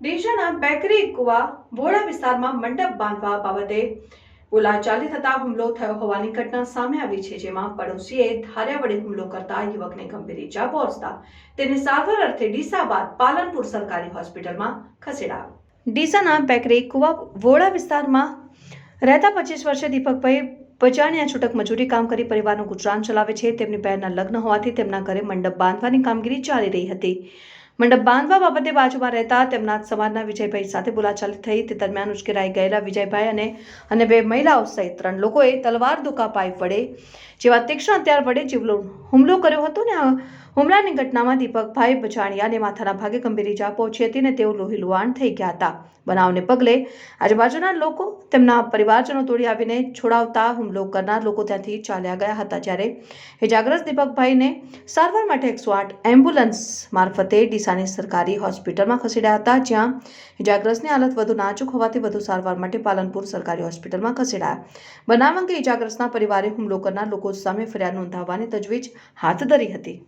ડીસાના bakery, કુવા, વોડા વિસ્તારમાં મંડપ બાંધવા બાબતે બોલાચાલી થતા હુમલો થયો હોવાની ઘટના સામે આવી છે, જેમાં પડોશીએ ધાર્યા વડે હુમલો કરતા યુવકને ગંભીર ઈજા પહોંચતા તેને સારવાર અર્થે ડીસા બાદ પાલનપુર સરકારી હોસ્પિટલમાં ખસેડાયો. ડીસાના બેકરી, કુવા વોળા વિસ્તારમાં રહેતા પચીસ વર્ષે દીપકભાઈ પચાણીયા છૂટક મજૂરી કામ કરી પરિવારનું ગુજરાન ચલાવે છે. તેમની બહેનના લગ્ન હોવાથી તેમના ઘરે મંડપ બાંધવાની કામગીરી ચાલી રહી હતી. મંડપ બાંધવા બાબતે બાજુમાં રહેતા તેમના સમાજના વિજયભાઈ સાથે બોલાચાલી થઈ. તે દરમિયાન ઉશ્કેરાઈ ગયેલા વિજયભાઈ અને અને બે મહિલાઓ સહિત ત્રણ લોકોએ તલવાર દુકા પાઇપ વડે જેવા તીક્ષ્ણ હથિયાર વડે જીવલો હુમલો કર્યો હતો ને હુમલાની ઘટનામાં દીપકભાઈ બચાણિયાને માથાના ભાગે ગંભીર ઇજા પહોંચી હતી અને તેઓ લોહી લુહાણ થઈ ગયા હતા. બનાવને પગલે આજુબાજુના લોકો તેમના પરિવારજનો તોડી આવીને છોડાવતા હુમલો કરનાર લોકો ત્યાંથી ચાલ્યા ગયા હતા જ્યારે ઇજાગ્રસ્ત દીપકભાઈને સારવાર માટે એકસો આઠ એમ્બ્યુલન્સ મારફતે ડીસાની સરકારી હોસ્પિટલમાં ખસેડ્યા હતા, જ્યાં ઇજાગ્રસ્તની હાલત વધુ નાજુક હોવાથી વધુ સારવાર માટે પાલનપુર સરકારી હોસ્પિટલમાં ખસેડાયા. બનાવ અંગે ઇજાગ્રસ્તના પરિવારે હુમલો કરનાર લોકો સામે ફરિયાદ નોંધાવવાની તજવીજ હાથ ધરી હતી.